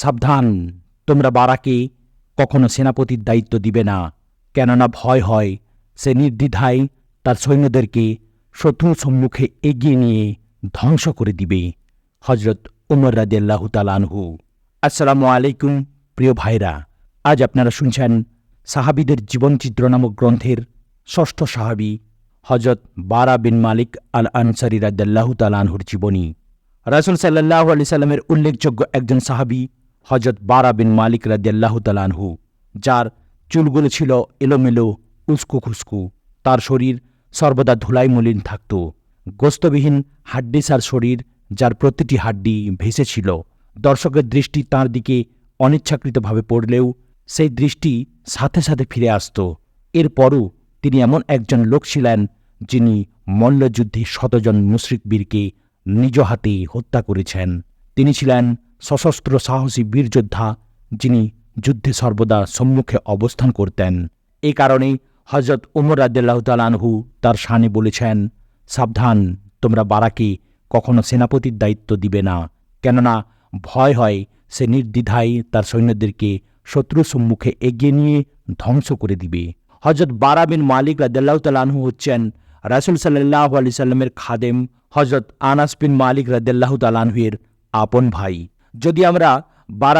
সাবধান। তোমরা বারাকে কখনো সেনাপতির দায়িত্ব দিবে না, কেননা ভয় হয়, সে নির্দ্বিধায় তার সৈন্যদেরকে শত্রুর সম্মুখে এগিয়ে নিয়ে ধ্বংস করে দিবে। হজরত উমর রাদিয়াল্লাহু তালানহু আসসালামু আলাইকুম, প্রিয় ভাইরা, আজ আপনারা শুনছেন সাহাবিদের জীবনচিত্র নামক গ্রন্থের ষষ্ঠ সাহাবি হজরত বারা বিন মালিক আল আনসারি রাদ্দাল্লাহু তালানহুর জীবনী। রাসুল সাল্লাহ আলি সাল্লামের উল্লেখযোগ্য একজন সাহাবি হজরত বারা বিন মালিক রাদ্দাল্লাহু তালানহু যার চুলগুলো ছিল এলোমেলো, উস্কু খুস্কু। তার শরীর সর্বদা ধুলাই মলিন থাকত। গোস্তবিহীন হাড্ডিসার শরীর, যার প্রতিটি হাড্ডি ভেসেছিল দর্শকের দৃষ্টি তার দিকে অনিচ্ছাকৃতভাবে পড়লেও সেই দৃষ্টি সাথে সাথে ফিরে আসত। এরপরও তিনি এমন একজন লোক ছিলেন, যিনি মল্লযুদ্ধে শতজন মুশরিক বীরকে নিজ হাতে হত্যা করেছেন। তিনি ছিলেন সশস্ত্র সাহসী বীরযোদ্ধা যিনি যুদ্ধে সর্বদা সম্মুখে অবস্থান করতেন। এ কারণে হজরত উমর রাদ্দাল্লাহ তালানহু তার শানে বলেছেন, সাবধান, তোমরা বারাকে কখনো সেনাপতির দায়িত্ব দিবে না। কেননা ভয় হয়, সে নির্দ্বিধায় তার সৈন্যদেরকে শত্রু সম্মুখে এগিয়ে নিয়ে ধ্বংস করে দিবে। হজরত বারা বিন মালিক রাদ্দাল্লাহ তালানহু হচ্ছেন রাসুল সাল্লাহ আলি সাল্লামের খাদেম হজরত আনাস বিন মালিক রাদ্দাল্লাহ তালানহুয়ের আপন ভাই। যদি আমরা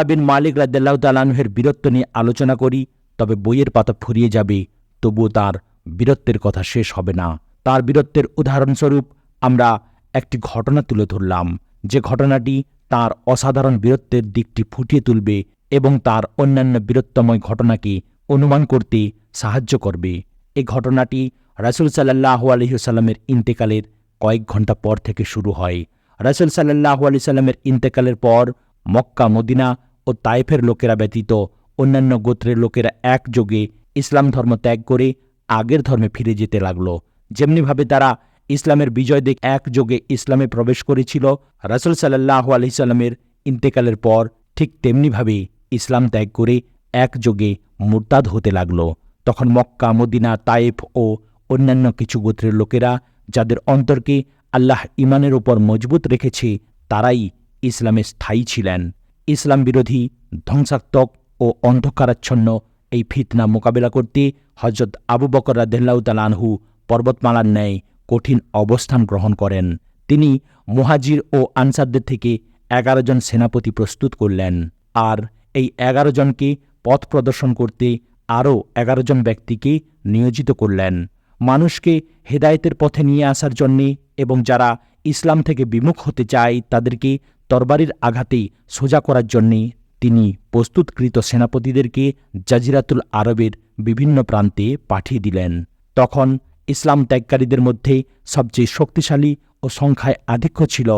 বিন মালিক রাদ্দাল্লাহ তালানহের বীরত্ব নিয়ে আলোচনা করি, তবে বইয়ের পাতা ফুরিয়ে যাবে, তবুও তার বীরত্বের কথা শেষ হবে না। তার বীরত্বের উদাহরণস্বরূপ আমরা একটি ঘটনা তুলে ধরলাম। যে ঘটনাটি তার অসাধারণ বীরত্বের দিকটি ফুটিয়ে তুলবে এবং তার অন্যান্য বীরত্বময় ঘটনাকে অনুমান করতে সাহায্য করবে। এই ঘটনাটি রাসুল সাল্লাহ আলহিসাল্লামের ইন্তেকালের কয়েক ঘণ্টা পর থেকে শুরু হয়। রাসুল সাল্লাহ আলি সাল্লামের ইন্তেকালের পর মক্কা, মদিনা ও তাইফের লোকেরা ব্যতীত অন্যান্য গোত্রের লোকেরা একযোগে ইসলাম ধর্ম ত্যাগ করে আগের ধর্মে ফিরে যেতে লাগল। যেমনিভাবে তারা ইসলামের বিজয় দেখ একযোগে ইসলামে প্রবেশ করেছিল, রাসুল সাল্লাহ আলহিসাল্লামের ইন্তেকালের পর ঠিক তেমনিভাবে ইসলাম ত্যাগ করে একযোগে মুরতাদ হতে লাগল। তখন মক্কা, মদিনা তায়েফ ও অন্যান্য কিছু গোত্রের লোকেরা, যাদের অন্তরকে আল্লাহ ইমানের ওপর মজবুত রেখেছে, তারাই ইসলামে স্থায়ী ছিলেন। ইসলাম বিরোধী, ধ্বংসাত্মক ও অন্ধকারাচ্ছন্ন এই ফিতনা মোকাবেলা করতে হজরত আবু বকর রাদেল্লাউ তালানহু পর্বতমালার ন্যায় কঠিন অবস্থান গ্রহণ করেন। তিনি মুহাজির ও আনসারদের থেকে এগারো জন সেনাপতি প্রস্তুত করলেন। আর এই এগারো জনকে পথ প্রদর্শন করতে আরও এগারো জন ব্যক্তিকে নিয়োজিত করলেন। মানুষকে হেদায়েতের পথে নিয়ে আসার জন্যে এবং যারা ইসলাম থেকে বিমুখ হতে চায় তাদেরকে তরবারির আঘাতে সোজা করার জন্যে তিনি প্রস্তুতকৃত সেনাপতিদেরকে জাজিরাতুল আরবের বিভিন্ন প্রান্তে পাঠিয়ে দিলেন। তখন ইসলাম ত্যাগকারীদের মধ্যে সবচেয়ে শক্তিশালী ও সংখ্যায় আধিক্য ছিল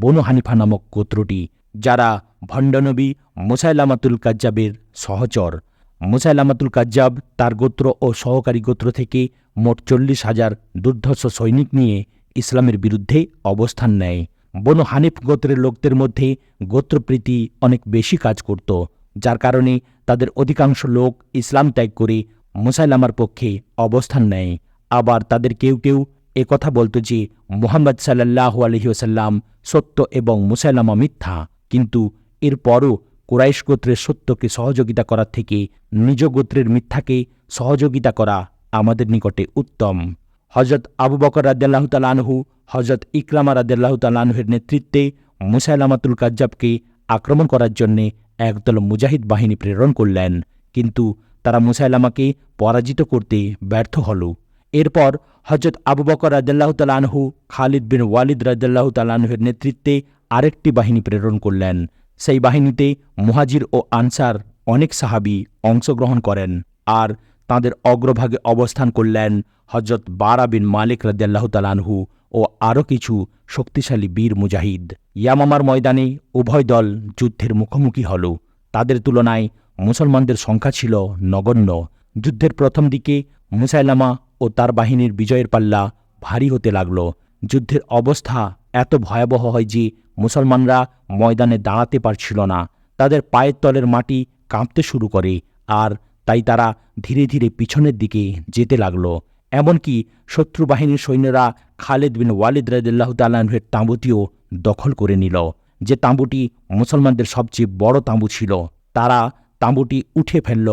বনু হানিফা নামক গোত্রটি, যারা ভণ্ডনবী মুসাইলামাতুল কাজ্জাবের সহচর। মুসাইলামাতুল কাজ্জাব তার গোত্র ও সহকারী গোত্র থেকে মোট চল্লিশ হাজার দুর্ধর্ষ সৈনিক নিয়ে ইসলামের বিরুদ্ধে অবস্থান নেয়। বনু হানিফ গোত্রের লোকদের মধ্যে গোত্রপ্রীতি অনেক বেশি কাজ করত, যার কারণে তাদের অধিকাংশ লোক ইসলাম ত্যাগ করে মুসাইলামার পক্ষে অবস্থান নেয়। আবার তাদের কেউ কেউ কথা বলত যে, মোহাম্মদ সাল্লাহ আলহিউসাল্লাম সত্য এবং মুসাইলামা মিথ্যা। কিন্তু এরপরও কুরাইশ গোত্রের সত্যকে সহযোগিতা করার থেকে নিজ গোত্রের মিথ্যাকে সহযোগিতা করা আমাদের নিকটে উত্তম। হজরত আবু বকর রাদ্দাল্লাহ তালানহু হজরত ইকরামা রাদ্দাল্লাহ তালানহের নেতৃত্বে মুসাইলামাতুল কাজ্জাবকে আক্রমণ করার জন্যে একদল মুজাহিদ বাহিনী প্রেরণ করলেন। কিন্তু তারা মুসাইলামাকে পরাজিত করতে ব্যর্থ হল। এরপর হজরত আবু বকর রাদ্দাল্লাহ তালানহু খালিদ বিন ওয়ালিদ রাদ্দাল্লাহ তালানহের নেতৃত্বে আরেকটি বাহিনী প্রেরণ করলেন। সেই বাহিনীতে মুহাজির ও আনসার অনেক সাহাবি অংশগ্রহণ করেন আর তাদের অগ্রভাগে অবস্থান করলেন হজরত বারা বিন মালিক রাদ্দাল্লাহ তালানহু ও আরও কিছু শক্তিশালী বীর মুজাহিদ। ইয়ামামার ময়দানে উভয় দল যুদ্ধের মুখোমুখি হল। তাদের তুলনায় মুসলমানদের সংখ্যা ছিল নগণ্য। যুদ্ধের প্রথম দিকে মুসাইলামা ও তার বাহিনীর বিজয়ের পাল্লা ভারী হতে লাগল। যুদ্ধের অবস্থা এত ভয়াবহ হয় যে মুসলমানরা ময়দানে দাঁড়াতে পারছিল না। তাদের পায়ের তলের মাটি কাঁপতে শুরু করে আর তাই তারা ধীরে ধীরে পিছনের দিকে যেতে লাগল। এমনকি শত্রু বাহিনীর সৈন্যরা খালেদ বিন ওয়ালিদ রাদিল্লাহ তালাহের তাঁবুতিও দখল করে নিল। যে তাঁবুটি মুসলমানদের সবচেয়ে বড় তাঁবু ছিল, তারা তাঁবুটি উঠে ফেলল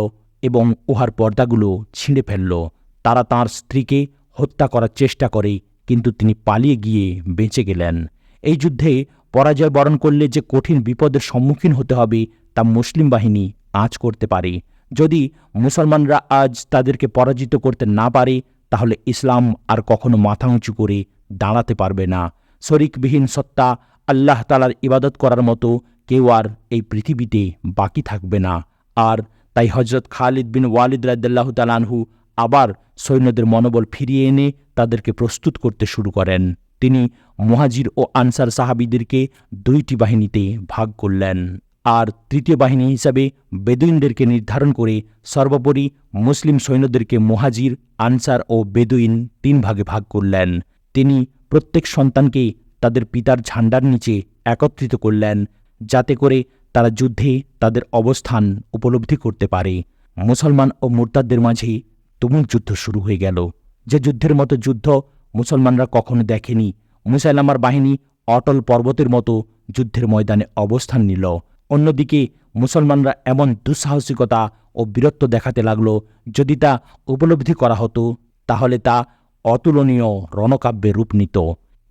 এবং উহার পর্দাগুলো ছিঁড়ে ফেলল। তারা তার স্ত্রীকে হত্যা করার চেষ্টা করে, কিন্তু তিনি পালিয়ে গিয়ে বেঁচে গেলেন। এই যুদ্ধে পরাজয় বরণ করলে যে কঠিন বিপদের সম্মুখীন হতে হবে তা মুসলিম বাহিনী আজ করতে পারে। যদি মুসলমানরা আজ তাদেরকে পরাজিত করতে না পারে তাহলে ইসলাম আর কখনো মাথা উঁচু করে দাঁড়াতে পারবে না। শরিকবিহীন সত্তা আল্লাহ তালার ইবাদত করার মতো কেউ আর এই পৃথিবীতে বাকি থাকবে না। আর তাই হজরত খালিদ বিন ওয়ালিদ রাদ্দাল্লাহ তালানহু আবার সৈন্যদের মনোবল ফিরিয়ে এনে তাদেরকে প্রস্তুত করতে শুরু করেন। তিনি মুহাজির ও আনসার সাহাবিদেরকে দুইটি বাহিনীতে ভাগ করলেন। আর তৃতীয় বাহিনী হিসাবে বেদুইনদেরকে নির্ধারণ করে সর্বোপরি মুসলিম সৈন্যদেরকে মোহাজির, আনসার ও বেদুইন তিন ভাগে ভাগ করলেন। তিনি প্রত্যেক সন্তানকে তাদের পিতার ঝান্ডার নিচে একত্রিত করলেন, যাতে করে তারা যুদ্ধে তাদের অবস্থান উপলব্ধি করতে পারে। মুসলমান ও মুরতাদদের মাঝে তুমুল যুদ্ধ শুরু হয়ে গেল। যে যুদ্ধের মতো যুদ্ধ মুসলমানরা কখনো দেখেনি। মুসাইলামার বাহিনী অটল পর্বতের মতো যুদ্ধের ময়দানে অবস্থান নিল। অন্যদিকে, মুসলমানরা এমন দুঃসাহসিকতা ও বীরত্ব দেখাতে লাগল যদি তা উপলব্ধি করা হতো, তাহলে তা অতুলনীয় রণকাব্যে রূপ নিত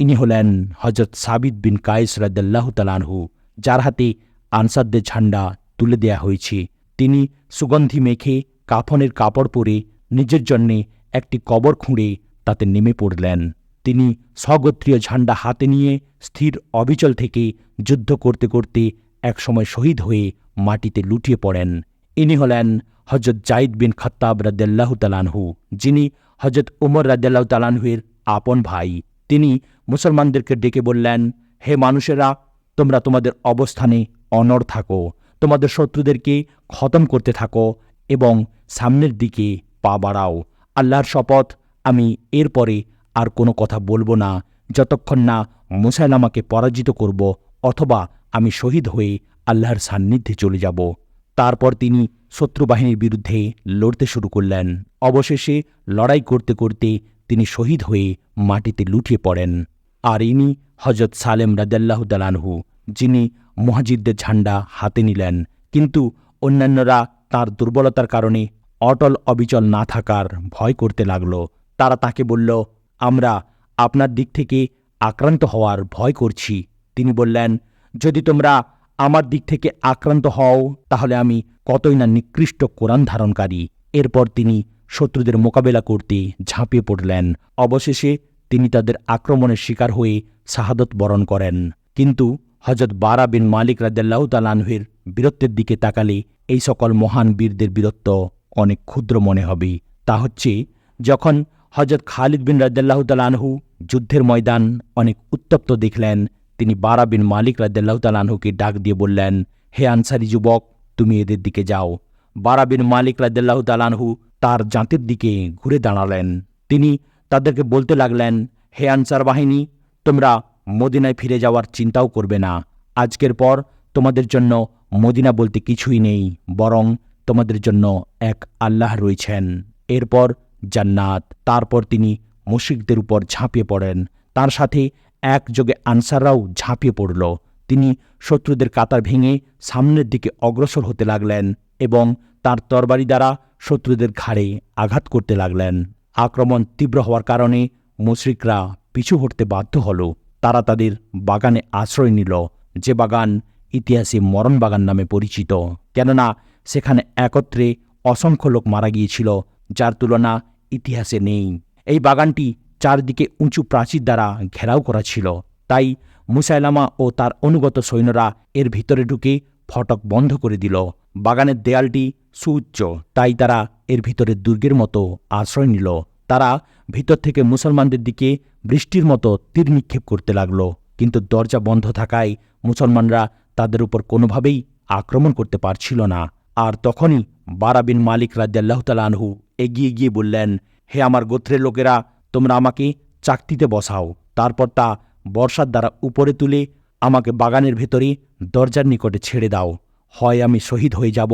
ইনি হলেন হজরত সাবিদ বিন কায়েস রাদ্দাল্লাহ তালানহু যার হাতে আনসারদের ঝান্ডা তুলে দেয়া হয়েছে। তিনি সুগন্ধি মেখে কাফনের কাপড় পরে নিজের জন্যে একটি কবর খুঁড়ে তাতে নেমে পড়লেন। তিনি স্বগোত্রীয় ঝান্ডা হাতে নিয়ে স্থির অবিচল থেকে যুদ্ধ করতে করতে একসময় শহীদ হয়ে মাটিতে লুটিয়ে পড়েন। ইনি হলেন হজরত জাইদ বিন খত্তাব রাদ্দাল্লাহ তালানহু যিনি হজরত উমর রাদ্দাল্লাহ তালানহুয়ের আপন ভাই। তিনি মুসলমানদেরকে ডেকে বললেন, হে মানুষেরা, তোমরা তোমাদের অবস্থানে অনড় থাকো। তোমাদের শত্রুদেরকে খতম করতে থাকো এবং সামনের দিকে পা বাড়াও। আল্লাহর শপথ আমি এরপরে আর কোনো কথা বলব না। যতক্ষণ না মুসাইলামাকে পরাজিত করব অথবা আমি শহীদ হয়ে আল্লাহর সান্নিধ্যে চলে যাব। তারপর তিনি শত্রুবাহিনীর বিরুদ্ধে লড়তে শুরু করলেন। অবশেষে লড়াই করতে করতে তিনি শহীদ হয়ে মাটিতে লুটিয়ে পড়েন। আর ইনি হজরত সালেম রাদাল্লাহ দালানহু যিনি মুহাজিদদের ঝান্ডা হাতে নিলেন। কিন্তু অন্যান্যরা তার দুর্বলতার কারণে অটল অবিচল না থাকার ভয় করতে লাগল। তারা তাকে বলল, আমরা আপনার দিক থেকে আক্রান্ত হওয়ার ভয় করছি। তিনি বললেন যদি তোমরা আমার দিক থেকে আক্রান্ত হও, তাহলে আমি কতই না নিকৃষ্ট কোরআন ধারণকারী। এরপর তিনি শত্রুদের মোকাবেলা করতে ঝাঁপিয়ে পড়লেন। অবশেষে তিনি তাদের আক্রমণের শিকার হয়ে শাহাদত বরণ করেন। কিন্তু হজরত বারা বিন মালিক রাদ্দাল্লাহ তালানহের বীরত্বের দিকে তাকালে এই সকল মহান বীরদের বীরত্ব অনেক ক্ষুদ্র মনে হবে। তা হচ্ছে যখন হজরত খালিদ বিন রাদ্দাল্লাহ তালানহু যুদ্ধের ময়দান অনেক উত্তপ্ত দেখলেন তিনি বারা বিন মালিক রাদ্দাল্লাহ তালানহুকে ডাক দিয়ে বললেন, হে আনসারি যুবক, তুমি এদের দিকে যাও। বারা বিন মালিক রাদ্দাল্লাহ তালানহু তার জাঁতের দিকে ঘুরে দাঁড়ালেন। তিনি তাদেরকে বলতে লাগলেন, হে আনসার বাহিনী, তোমরা মদিনায় ফিরে যাওয়ার চিন্তাও করবে না। আজকের পর তোমাদের জন্য মদিনা বলতে কিছুই নেই, বরং তোমাদের জন্য এক আল্লাহ রয়েছেন। এরপর জান্নাত, তারপর তিনি মুশিকদের উপর ঝাঁপিয়ে পড়েন। তার সাথে একযোগে আনসাররাও ঝাঁপিয়ে পড়ল। তিনি শত্রুদের কাতার ভেঙে সামনের দিকে অগ্রসর হতে লাগলেন এবং তার তরবারি দ্বারা শত্রুদের ঘাড়ে আঘাত করতে লাগলেন। আক্রমণ তীব্র হওয়ার কারণে মুশরিকরা পিছু হটতে বাধ্য হল। তারা তাদের বাগানে আশ্রয় নিল। যে বাগান ইতিহাসে মরণ বাগান নামে পরিচিত। কেননা সেখানে একত্রে অসংখ্য লোক মারা গিয়েছিল, যার তুলনা ইতিহাসে নেই। এই বাগানটি চারদিকে উঁচু প্রাচীর দ্বারা ঘেরাও করা ছিল। তাই মুসাইলামা ও তার অনুগত সৈন্যরা এর ভিতরে ঢুকে ফটক বন্ধ করে দিল। বাগানের দেয়ালটি সুউচ্চ, তাই তারা এর ভিতরে দুর্গের মতো আশ্রয় নিল। তারা ভিতর থেকে মুসলমানদের দিকে বৃষ্টির মতো তীর নিক্ষেপ করতে লাগল। কিন্তু দরজা বন্ধ থাকায় মুসলমানরা তাদের উপর কোনোভাবেই আক্রমণ করতে পারছিল না। আর তখনই বারাবিন মালিক রাজ্লাহ তালানহু এগিয়ে গিয়ে বললেন, হে আমার গোত্রের লোকেরা তোমরা আমাকে চাকতিতে বসাও। তারপর তা বর্ষার দ্বারা উপরে তুলে আমাকে বাগানের ভেতরে দরজার নিকটে ছেড়ে দাও। হয় আমি শহীদ হয়ে যাব,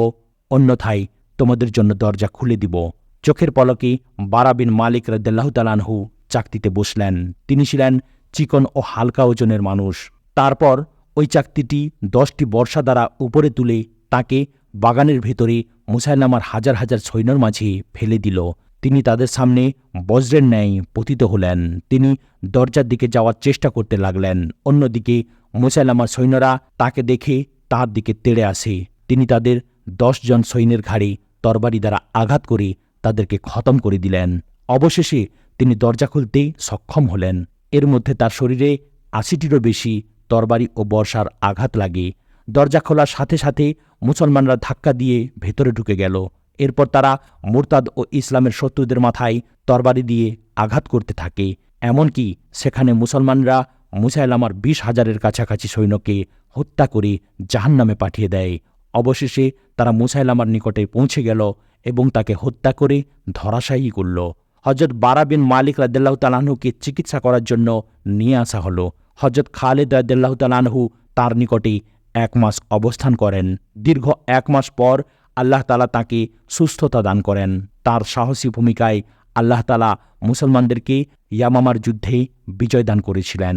অন্যথায় তোমাদের জন্য দরজা খুলে দিব। চোখের পলকে বারাবিন মালিক রাদ্দাল্লাহ তালানহু চাকতিতে বসলেন। তিনি ছিলেন চিকন ও হালকা ওজনের মানুষ। তারপর ওই চাকতিটি দশটি বর্ষা দ্বারা উপরে তুলে তাকে বাগানের ভেতরে মুসাইলামার হাজার হাজার সৈন্যর মাঝে ফেলে দিল। তিনি তাদের সামনে বজ্রের ন্যায় পতিত হলেন। তিনি দরজার দিকে যাওয়ার চেষ্টা করতে লাগলেন। অন্যদিকে মুসাইলামার সৈন্যরা তাকে দেখে তার দিকে তেড়ে আসে। তিনি তাদের জন সৈন্যের ঘাড়ে তরবারি দ্বারা আঘাত করে তাদেরকে খতম করে দিলেন। অবশেষে তিনি দরজা খুলতে সক্ষম হলেন। এর মধ্যে তার শরীরে আশিটিরও বেশি তরবারি ও বর্ষার আঘাত লাগে। দরজা খোলার সাথে সাথে মুসলমানরা ধাক্কা দিয়ে ভেতরে ঢুকে গেল। এরপর তারা মুরতাদ ও ইসলামের শত্রুদের মাথায় তরবারি দিয়ে আঘাত করতে থাকে। এমনকি সেখানে মুসলমানরা মুসাইলামার বিশ হাজারের কাছাকাছি সৈন্যকে হত্যা করে জাহান্নামে পাঠিয়ে দেয়। অবশেষে তারা মুসাইলামার নিকটে পৌঁছে গেল এবং তাকে হত্যা করে ধরাশায়ী করল। হজরত বারা বিন মালিক রাদ্দাল্লাহ তালাহুকে চিকিৎসা করার জন্য নিয়ে আসা হলো। হজরত খালেদ রাদ্দাল্লাহ তালাহু তার নিকটে এক মাস অবস্থান করেন। দীর্ঘ এক মাস পর আল্লাহ তালা তাকে সুস্থতা দান করেন। তার সাহসী ভূমিকায় আল্লাহ তালা মুসলমানদেরকে ইয়ামামার যুদ্ধে বিজয় দান করেছিলেন।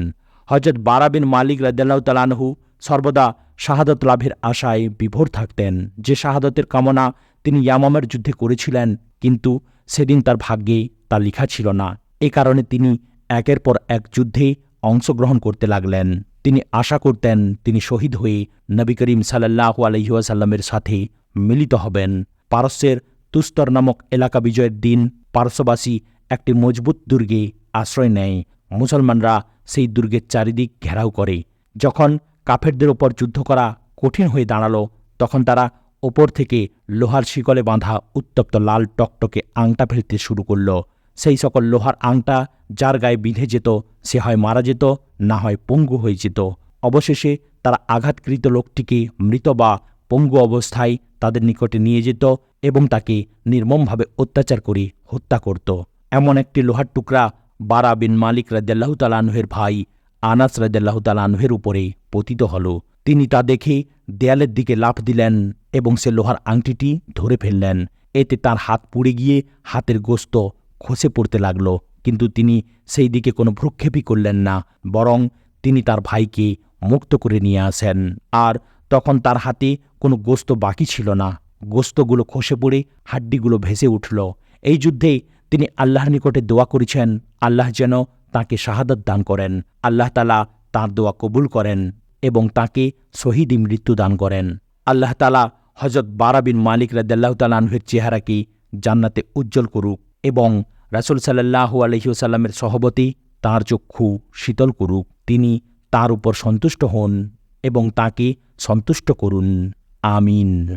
হজরত বারা বিন মালিক রাদ্দাল্লাহ তালানহু সর্বদা শাহাদত লাভের আশায় বিভোর থাকতেন। যে শাহাদতের কামনা তিনি ইয়ামামের যুদ্ধে করেছিলেন, কিন্তু সেদিন তার ভাগ্যে তা লেখা ছিল না। এ কারণে তিনি একের পর এক যুদ্ধে অংশগ্রহণ করতে লাগলেন। তিনি আশা করতেন তিনি শহীদ হয়ে নবী করিম সাল্লাহ আলহিউসাল্লামের সাথে মিলিত হবেন। পারস্যের তুস্তর নামক এলাকা বিজয়ের দিন পারস্যবাসী একটি মজবুত দুর্গে আশ্রয় নেয়। মুসলমানরা সেই দুর্গের চারিদিক ঘেরাও করে। যখন কাফেরদের ওপর যুদ্ধ করা কঠিন হয়ে দাঁড়াল, তখন তারা ওপর থেকে লোহার শিকলে বাঁধা উত্তপ্ত লাল টকটকে আংটা ফেলতে শুরু করল। সেই সকল লোহার আংটা যার গায়ে বিঁধে যেত, সে হয় মারা যেত, না হয় পঙ্গু হয়ে যেত। অবশেষে তারা আঘাতকৃত লোকটিকে মৃত বা পঙ্গু অবস্থায় তাদের নিকটে নিয়ে যেত এবং তাকে নির্মমভাবে অত্যাচার করে হত্যা করত। এমন একটি লোহার টুকরা বারা বিন মালিক রাজ্লাহ তালানহের ভাই আনাস রাজ্লাহ তালানহের উপরে পতিত হল। তিনি তা দেখে দেয়ালের দিকে লাফ দিলেন এবং সে লোহার আংটিটি ধরে ফেললেন। এতে তার হাত পুড়ে গিয়ে হাতের গোস্ত খসে পড়তে লাগল। কিন্তু তিনি সেই দিকে কোনো ভ্রুক্ষেপই করলেন না, বরং তিনি তার ভাইকে মুক্ত করে নিয়ে আসেন। আর তখন তার হাতে কোনো গোস্ত বাকি ছিল না। গোস্তগুলো খসে পড়ে হাড্ডিগুলো ভেসে উঠল। এই যুদ্ধে তিনি আল্লাহর নিকটে দোয়া করেছেন, আল্লাহ যেন তাকে শাহাদত দান করেন, আল্লাহ তালা তাঁর দোয়া কবুল করেন এবং তাকে শহীদি মৃত্যু দান করেন। আল্লাহ তালা হজরত বারা বিন মালিক রাদ্দাল্লাহ তালাহের চেহারাকে জান্নাতে উজ্জ্বল করুক এবং রাসুল সাল্লাহ আলহিউসাল্লামের সহবতী তাঁর চক্ষু শীতল করুক। তিনি তার উপর সন্তুষ্ট হন এবং তাকে সন্তুষ্ট করুন। আমিন।